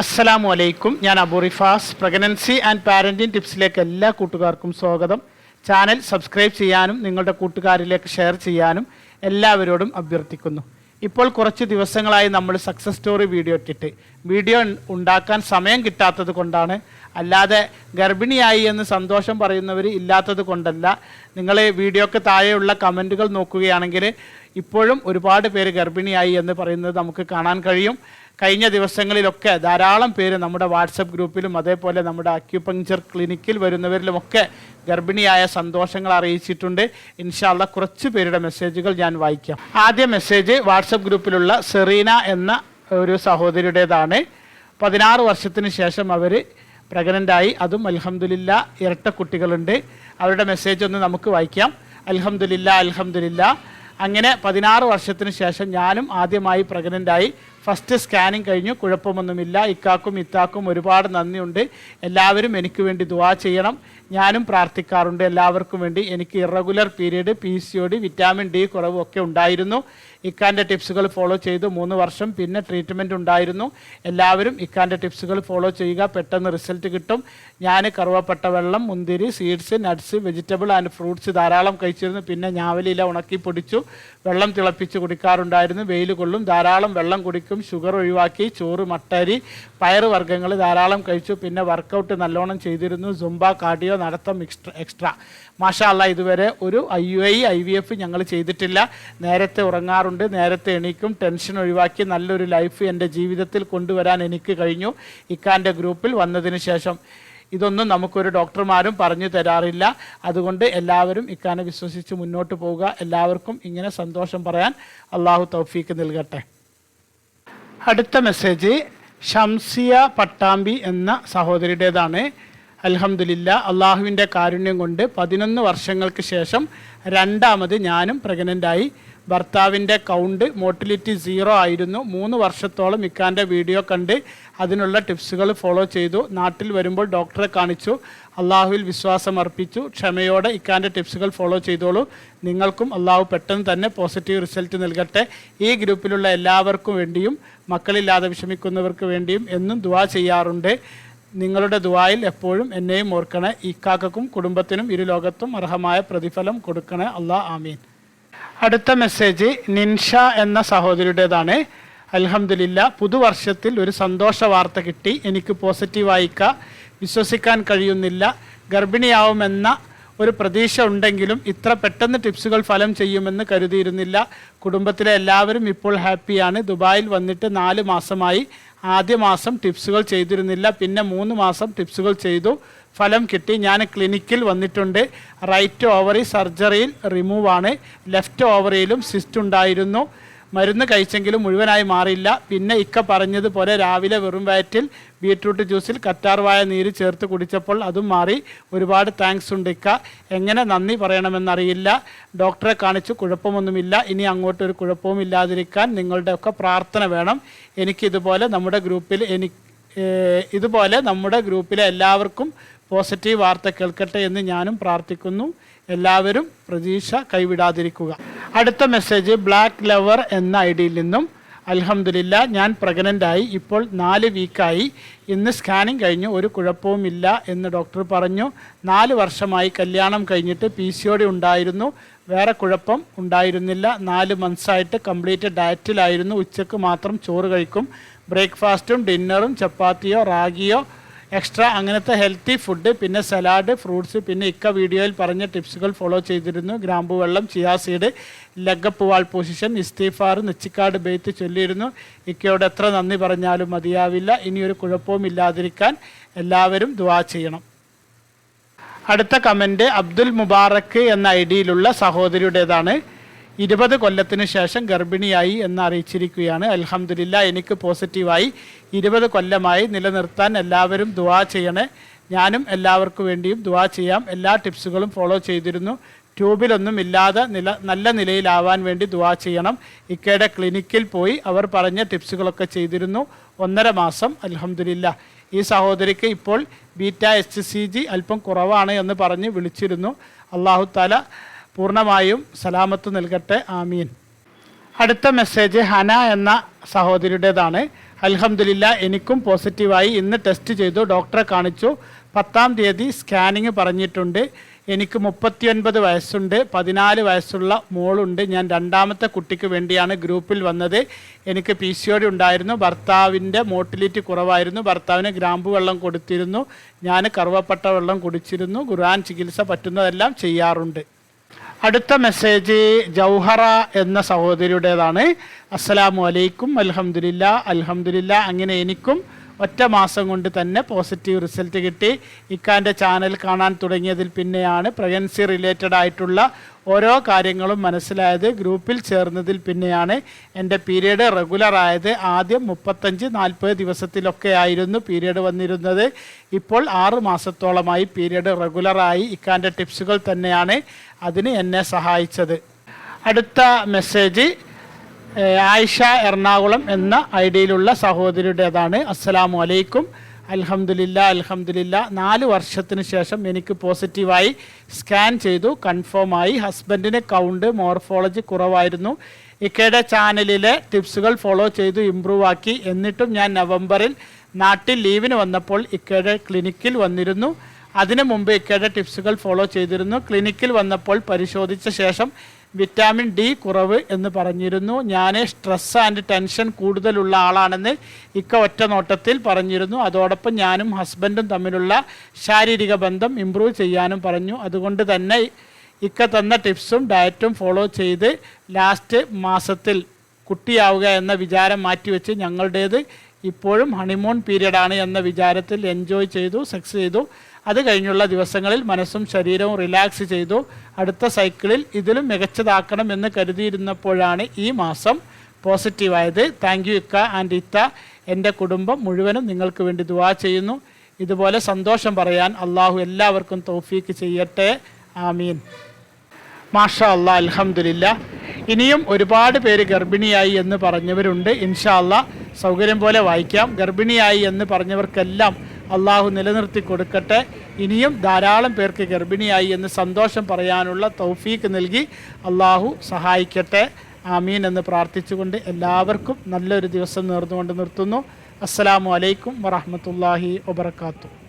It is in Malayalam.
അസ്സലാമു അലൈക്കും ഞാൻ അബുറിഫാസ് പ്രഗ്നൻസി ആൻഡ് പാരന്റിംഗ് ടിപ്സിലേക്ക് എല്ലാ കൂട്ടുകാർക്കും സ്വാഗതം. ചാനൽ സബ്സ്ക്രൈബ് ചെയ്യാനും നിങ്ങളുടെ കൂട്ടുകാരിലേക്ക് ഷെയർ ചെയ്യാനും എല്ലാവരോടും അഭ്യർത്ഥിക്കുന്നു. ഇപ്പോൾ കുറച്ച് ദിവസങ്ങളായി നമ്മൾ സക്സസ് സ്റ്റോറി വീഡിയോ ഇട്ടിട്ട്. വീഡിയോ ഉണ്ടാക്കാൻ സമയം കിട്ടാത്തത് കൊണ്ടാണ്. അല്ലാതെ ഗർഭിണിയായി എന്ന് സന്തോഷം പറയുന്നവർ ഇല്ലാത്തത് കൊണ്ടല്ല. നിങ്ങൾ വീഡിയോക്ക് താഴെയുള്ള കമന്റുകൾ നോക്കുകയാണെങ്കിൽ ഇപ്പോഴും ഒരുപാട് പേര് ഗർഭിണിയായി എന്ന് പറയുന്നത് നമുക്ക് കാണാൻ കഴിയും. കഴിഞ്ഞ ദിവസങ്ങളിലൊക്കെ ധാരാളം പേര് നമ്മുടെ വാട്സപ്പ് ഗ്രൂപ്പിലും അതേപോലെ നമ്മുടെ അക്യുപങ്ചർ ക്ലിനിക്കിൽ വരുന്നവരിലുമൊക്കെ ഗർഭിണിയായ സന്തോഷങ്ങൾ അറിയിച്ചിട്ടുണ്ട്. ഇൻഷാല്ല കുറച്ച് പേരുടെ മെസ്സേജുകൾ ഞാൻ വായിക്കാം. ആദ്യ മെസ്സേജ് വാട്സപ്പ് ഗ്രൂപ്പിലുള്ള സെറീന എന്ന ഒരു സഹോദരിയുടേതാണ്. പതിനാറ് വർഷത്തിന് ശേഷം അവർ പ്രഗ്നന്റായി അതും അലഹമുല്ല ഇരട്ട കുട്ടികളുണ്ട്. അവരുടെ മെസ്സേജ് ഒന്ന് നമുക്ക് വായിക്കാം. അലഹമുല്ല അലഹമുല്ല അങ്ങനെ പതിനാറ് വർഷത്തിന് ശേഷം ഞാനും ആദ്യമായി പ്രഗ്നന്റായി ഫസ്റ്റ് സ്കാനിങ് കഴിഞ്ഞു കുഴപ്പമൊന്നുമില്ല. ഇക്കാക്കും ഇത്താക്കും ഒരുപാട് നന്ദിയുണ്ട്. എല്ലാവരും എനിക്ക് വേണ്ടി ദുവാ ചെയ്യണം. ഞാനും പ്രാർത്ഥിക്കാറുണ്ട്. എല്ലാവർക്കും വേണ്ടി എനിക്ക് irregular period P C O D vitamin D കുറവും ഒക്കെ ഉണ്ടായിരുന്നു. ഇക്കാന്റെ ടിപ്സുകൾ ഫോളോ ചെയ്തു. മൂന്ന് വർഷം പിന്നെ ട്രീറ്റ്മെന്റ് ഉണ്ടായിരുന്നു. എല്ലാവരും ഇക്കാന്റെ ടിപ്സുകൾ ഫോളോ ചെയ്യുക. പെട്ടെന്ന് റിസൾട്ട് കിട്ടും. ഞാൻ കറുവപ്പട്ട വെള്ളം മുന്തിരി seeds nuts vegetable and fruits ധാരാളം കഴിച്ചിരുന്നു. പിന്നെ ഞാവലിയില ഉണക്കി പൊടിച്ചു. വെള്ളം തിളപ്പിച്ച് കുടിക്കാറുണ്ടായിരുന്നു. വെയിൽ കൊള്ളും. ധാരാളം വെള്ളം കുടിക്കും. ഷുഗർ ഒഴിവാക്കി ചോറ് മട്ടരി പയർ വർഗങ്ങൾ ധാരാളം കഴിച്ചു. പിന്നെ വർക്കൗട്ട് നല്ലോണം ചെയ്തിരുന്നു. സുംബ കാർഡിയോ നടത്തം എക്സ്ട്രാ എക്സ്ട്രാ മാഷാല്ല ഇതുവരെ ഒരു I U I I V F ഞങ്ങൾ ചെയ്തിട്ടില്ല. നേരത്തെ ഉറങ്ങാറുണ്ട് നേരത്തെ എണീക്കും. ടെൻഷൻ ഒഴിവാക്കി നല്ലൊരു ലൈഫ് എന്റെ ജീവിതത്തിൽ കൊണ്ടുവരാൻ എനിക്ക് കഴിഞ്ഞു. ഇക്കാന്റെ ഗ്രൂപ്പിൽ വന്നതിന് ശേഷം ഇതൊന്നും നമുക്കൊരു ഡോക്ടർമാരും പറഞ്ഞു തരാറില്ല. അതുകൊണ്ട് എല്ലാവരും ഇക്കാനെ വിശ്വസിച്ച് മുന്നോട്ട് പോവുക. എല്ലാവർക്കും ഇങ്ങനെ സന്തോഷം പറയാൻ അള്ളാഹു തൗഫീക്ക് നൽകട്ടെ. അടുത്ത മെസ്സേജ് ഷംസിയ പട്ടാമ്പി എന്ന സഹോദരിയുടേതാണ്. അൽഹംദുലില്ല അള്ളാഹുവിന്റെ കാരുണ്യം കൊണ്ട് പതിനൊന്ന് വർഷങ്ങൾക്ക് ശേഷം രണ്ടാമത് ഞാനും പ്രഗ്നന്റായി. ഭർത്താവിന്റെ കൗണ്ട് മോട്ടിലിറ്റി സീറോ ആയിരുന്നു. മൂന്ന് വർഷത്തോളം ഇക്കാന്റെ വീഡിയോ കണ്ട് അതിനുള്ള ടിപ്സുകൾ ഫോളോ ചെയ്തു. നാട്ടിൽ വരുമ്പോൾ ഡോക്ടറെ കാണിച്ചു. അള്ളാഹുവിൽ വിശ്വാസം അർപ്പിച്ചു. ക്ഷമയോടെ ഇക്കാന്റെ ടിപ്സുകൾ ഫോളോ ചെയ്തോളൂ. നിങ്ങൾക്കും അള്ളാഹു പെട്ടെന്ന് തന്നെ പോസിറ്റീവ് റിസൾട്ട് നൽകട്ടെ. ഈ ഗ്രൂപ്പിലുള്ള എല്ലാവർക്കും വേണ്ടിയും മക്കളില്ലാതെ വിഷമിക്കുന്നവർക്ക് വേണ്ടിയും എന്നും ദുവാ ചെയ്യാറുണ്ട്. നിങ്ങളുടെ ദുവായിൽ എപ്പോഴും എന്നെയും ഓർക്കണേ. ഇക്കാക്കും കുടുംബത്തിനും ഇരുലോകത്തും അർഹമായ പ്രതിഫലം കൊടുക്കണേ. അള്ളാ ആമീൻ. അടുത്ത മെസ്സേജ് നിൻഷ എന്ന സഹോദരിയുടേതാണ്. അലഹമില്ല പുതുവർഷത്തിൽ ഒരു സന്തോഷ വാർത്ത കിട്ടി. എനിക്ക് പോസിറ്റീവ് അയക്ക വിശ്വസിക്കാൻ കഴിയുന്നില്ല. ഗർഭിണിയാവുമെന്ന ഒരു പ്രതീക്ഷ ഉണ്ടെങ്കിലും ഇത്ര പെട്ടെന്ന് ടിപ്സുകൾ ഫലം ചെയ്യുമെന്ന് കരുതിയിരുന്നില്ല. കുടുംബത്തിലെ എല്ലാവരും ഇപ്പോൾ ഹാപ്പിയാണ്. ദുബായിൽ വന്നിട്ട് നാല് മാസമായി ആദ്യ മാസം ടിപ്സുകൾ ചെയ്തിരുന്നില്ല. പിന്നെ മൂന്ന് മാസം ടിപ്സുകൾ ചെയ്തു. ഫലം കിട്ടി. ഞാൻ ക്ലിനിക്കിൽ വന്നിട്ടുണ്ട്. റൈറ്റ് ഓവറി സർജറിയിൽ റിമൂവാണ് ലെഫ്റ്റ് ഓവറിയിലും സിസ്റ്റ് ഉണ്ടായിരുന്നു. മരുന്ന് കഴിച്ചെങ്കിലും മുഴുവനായി മാറിയില്ല. പിന്നെ ഇക്ക പറഞ്ഞതുപോലെ രാവിലെ വെറും വയറ്റിൽ ബീട്രൂട്ട് ജ്യൂസിൽ കറ്റാർവായ നീര് ചേർത്ത് കുടിച്ചപ്പോൾ അതും മാറി. ഒരുപാട് താങ്ക്സ് ഉണ്ട് ഇക്ക. എങ്ങനെ നന്ദി പറയണമെന്നറിയില്ല. ഡോക്ടറെ കാണിച്ചു കുഴപ്പമൊന്നുമില്ല. ഇനി അങ്ങോട്ട് ഒരു കുഴപ്പവും ഇല്ലാതിരിക്കാൻ നിങ്ങളുടെ ഒക്കെ പ്രാർത്ഥന വേണം. എനിക്കിതുപോലെ നമ്മുടെ ഗ്രൂപ്പിൽ എനിക്ക് ഇതുപോലെ നമ്മുടെ ഗ്രൂപ്പിലെ എല്ലാവർക്കും പോസിറ്റീവ് വാർത്ത കേൾക്കട്ടെ എന്ന് ഞാനും പ്രാർത്ഥിക്കുന്നു. എല്ലാവരും പ്രതീക്ഷ കൈവിടാതിരിക്കുക. അടുത്ത മെസ്സേജ് ബ്ലാക്ക് ലവർ എന്ന ഐ ഡിയിൽ നിന്നും. അലഹമില്ല ഞാൻ പ്രഗ്നന്റായി ഇപ്പോൾ നാല് വീക്കായി ഇന്ന് സ്കാനിങ് കഴിഞ്ഞു. ഒരു കുഴപ്പവുമില്ല എന്ന് ഡോക്ടർ പറഞ്ഞു. നാല് വർഷമായി കല്യാണം കഴിഞ്ഞിട്ട് പി സി ഉണ്ടായിരുന്നു. വേറെ കുഴപ്പം ഉണ്ടായിരുന്നില്ല. നാല് മന്ത്സായിട്ട് കംപ്ലീറ്റ് ഡയറ്റിലായിരുന്നു ഉച്ചയ്ക്ക് മാത്രം ചോറ് കഴിക്കും. ബ്രേക്ക്ഫാസ്റ്റും ഡിന്നറും ചപ്പാത്തിയോ റാഗിയോ എക്സ്ട്രാ അങ്ങനത്തെ ഹെൽത്തി ഫുഡ് പിന്നെ സലാഡ് ഫ്രൂട്ട്സ് പിന്നെ ഇക്ക വീഡിയോയിൽ പറഞ്ഞ ടിപ്സുകൾ ഫോളോ ചെയ്തിരുന്നു. ഗ്രാമ്പു വെള്ളം chia seed leg up wall position ഇസ്തീഫാർ നെച്ചിക്കാട് ബെയ്ത്ത് ചൊല്ലിയിരുന്നു. ഇക്കയോട് എത്ര നന്ദി പറഞ്ഞാലും മതിയാവില്ല. ഇനിയൊരു കുഴപ്പവും ഇല്ലാതിരിക്കാൻ എല്ലാവരും ദുവാ ചെയ്യണം. അടുത്ത കമന്റ് അബ്ദുൽ മുബാറക്ക് എന്ന ഐ ഡിയിലുള്ള സഹോദരിയുടേതാണ്. ഇരുപത് കൊല്ലത്തിന് ശേഷം ഗർഭിണിയായി എന്ന് അറിയിച്ചിരിക്കുകയാണ്. അലഹമുല്ല എനിക്ക് പോസിറ്റീവായി. ഇരുപത് കൊല്ലമായി നിലനിർത്താൻ എല്ലാവരും ദുവാ ചെയ്യണേ. ഞാനും എല്ലാവർക്കും വേണ്ടിയും ദുവാ ചെയ്യാം. എല്ലാ ടിപ്സുകളും ഫോളോ ചെയ്തിരുന്നു. ട്യൂബിലൊന്നും ഇല്ലാതെ നില നല്ല നിലയിലാവാൻ വേണ്ടി ദുവാ ചെയ്യണം. ഇക്കയുടെ ക്ലിനിക്കിൽ പോയി അവർ പറഞ്ഞ ടിപ്സുകളൊക്കെ ചെയ്തിരുന്നു. ഒന്നര മാസം. അലഹമുല്ല ഈ സഹോദരിക്ക് ഇപ്പോൾ ബീറ്റ എച്ച് സി ജി അല്പം കുറവാണ് എന്ന് പറഞ്ഞ് വിളിച്ചിരുന്നു. അള്ളാഹു താല പൂർണമായും സലാമത്ത് നൽകട്ടെ ആമീൻ. അടുത്ത മെസ്സേജ് ഹന എന്ന സഹോദരിയുടേതാണ്. അൽഹംദുലില്ല എനിക്കും പോസിറ്റീവായി ഇന്ന് ടെസ്റ്റ് ചെയ്തു ഡോക്ടറെ കാണിച്ചു. പത്താം തീയതി സ്കാനിങ് പറഞ്ഞിട്ടുണ്ട്. എനിക്ക് മുപ്പത്തിയൊൻപത് വയസ്സുണ്ട്. പതിനാല് വയസ്സുള്ള മോളുണ്ട്. ഞാൻ രണ്ടാമത്തെ കുട്ടിക്ക് വേണ്ടിയാണ് ഗ്രൂപ്പിൽ വന്നത്. എനിക്ക് പി സി ഒ ഉണ്ടായിരുന്നു. ഭർത്താവിന്റെ മോട്ടിലിറ്റി കുറവായിരുന്നു. ഭർത്താവിന് ഗ്രാമ്പു വെള്ളം കൊടുത്തിരുന്നു. ഞാൻ കറുവപ്പട്ട വെള്ളം കുടിച്ചിരുന്നു. ഖുർആൻ ചികിത്സ പറ്റുന്നതെല്ലാം ചെയ്യാറുണ്ട്. അടുത്ത മെസ്സേജ് ജൗഹറ എന്ന സഹോദരിയുടേതാണ്. അസ്സലാമു അലൈക്കും അൽഹംദുലില്ല അൽഹംദുലില്ല അങ്ങനെ എനിക്കും ഒറ്റ മാസം കൊണ്ട് തന്നെ പോസിറ്റീവ് റിസൾട്ട് കിട്ടി. ഇക്കാന്റെ ചാനൽ കാണാൻ തുടങ്ങിയതിൽ പിന്നെയാണ് പ്രഗ്നൻസി റിലേറ്റഡ് ആയിട്ടുള്ള ഓരോ കാര്യങ്ങളും മനസ്സിലായത്. ഗ്രൂപ്പിൽ ചേർന്നതിൽ പിന്നെയാണ് എന്റെ പീരീഡ് റെഗുലർ ആയത്. ആദ്യം മുപ്പത്തഞ്ച് നാൽപ്പത് ദിവസത്തിലൊക്കെ ആയിരുന്നു പീരീഡ് വന്നിരുന്നത്. ഇപ്പോൾ ആറ് മാസത്തോളമായി പീരീഡ് റെഗുലറായി ഇക്കാന്റെ ടിപ്സുകൾ തന്നെയാണ് അതിന് എന്നെ സഹായിച്ചത്. അടുത്ത മെസ്സേജ് ആയിഷ എറണാകുളം എന്ന ഐ ഡിയിലുള്ള സഹോദരിയുടേതാണ്. അസ്സലാമു അലൈക്കും. അൽഹമുല്ല അൽഹംദുലില്ല. നാല് വർഷത്തിന് ശേഷം എനിക്ക് പോസിറ്റീവായി സ്കാൻ ചെയ്തു. കൺഫേം ആയി ഹസ്ബൻഡിന് കൗണ്ട് മോർഫോളജി കുറവായിരുന്നു. ഇക്കയുടെ ചാനലിലെ ടിപ്സുകൾ ഫോളോ ചെയ്തു ഇമ്പ്രൂവ് ആക്കി. എന്നിട്ടും ഞാൻ നവംബറിൽ നാട്ടിൽ ലീവിന് വന്നപ്പോൾ ഇക്കയുടെ ക്ലിനിക്കിൽ വന്നിരുന്നു. അതിനു മുമ്പ് ഇക്കയുടെ ടിപ്സുകൾ ഫോളോ ചെയ്തിരുന്നു. ക്ലിനിക്കിൽ വന്നപ്പോൾ പരിശോധിച്ച ശേഷം വിറ്റാമിൻ ഡി കുറവ് എന്ന് പറഞ്ഞിരുന്നു. ഞാൻ സ്ട്രെസ് ആൻഡ് ടെൻഷൻ കൂടുതലുള്ള ആളാണെന്ന് ഇക്ക ഒറ്റ നോട്ടത്തിൽ പറഞ്ഞിരുന്നു. അതോടൊപ്പം ഞാനും ഹസ്ബൻഡും തമ്മിലുള്ള ശാരീരിക ബന്ധം ഇമ്പ്രൂവ് ചെയ്യാനും പറഞ്ഞു. അതുകൊണ്ട് തന്നെ ഇക്ക തന്ന ടിപ്സും ഡയറ്റും ഫോളോ ചെയ്ത് ലാസ്റ്റ് മാസത്തിൽ കുട്ടിയാവുക എന്ന വിചാരം മാറ്റിവെച്ച് ഞങ്ങളുടേത് ഇപ്പോഴും ഹണിമൂൺ പീരീഡാണ് എന്ന വിചാരത്തിൽ എൻജോയ് ചെയ്തു സെക്സ് ചെയ്തു. അത് കഴിഞ്ഞുള്ള ദിവസങ്ങളിൽ മനസ്സും ശരീരവും റിലാക്സ് ചെയ്തു. അടുത്ത സൈക്കിളിൽ ഇതിലും മികച്ചതാക്കണം എന്ന് കരുതിയിരുന്നപ്പോഴാണ് ഈ മാസം പോസിറ്റീവായത് താങ്ക് യു ഇക്ക ആൻഡ് ഇത്ത എന്റെ കുടുംബം മുഴുവനും നിങ്ങൾക്ക് വേണ്ടി ദുവാ ചെയ്യുന്നു. ഇതുപോലെ സന്തോഷം പറയാൻ അള്ളാഹു എല്ലാവർക്കും തൗഫീക്ക് ചെയ്യട്ടെ. ആമീൻ. മാഷ അല്ലാ അലഹമില്ല ഇനിയും ഒരുപാട് പേര് ഗർഭിണിയായി എന്ന് പറഞ്ഞവരുണ്ട്. ഇൻഷാ അല്ലാ സൗകര്യം പോലെ വായിക്കാം. ഗർഭിണിയായി എന്ന് പറഞ്ഞവർക്കെല്ലാം അള്ളാഹു നിലനിർത്തി കൊടുക്കട്ടെ. ഇനിയും ധാരാളം പേർക്ക് ഗർഭിണിയായി എന്ന് സന്തോഷം പറയാനുള്ള തൗഫീക്ക് നൽകി അള്ളാഹു സഹായിക്കട്ടെ. ആമീൻ എന്ന് പ്രാർത്ഥിച്ചുകൊണ്ട് എല്ലാവർക്കും നല്ലൊരു ദിവസം നേർന്നുകൊണ്ട് നിർത്തുന്നു. അസ്സലാമു അലൈക്കും വറഹമത്തല്ലാഹി വബർക്കാത്തു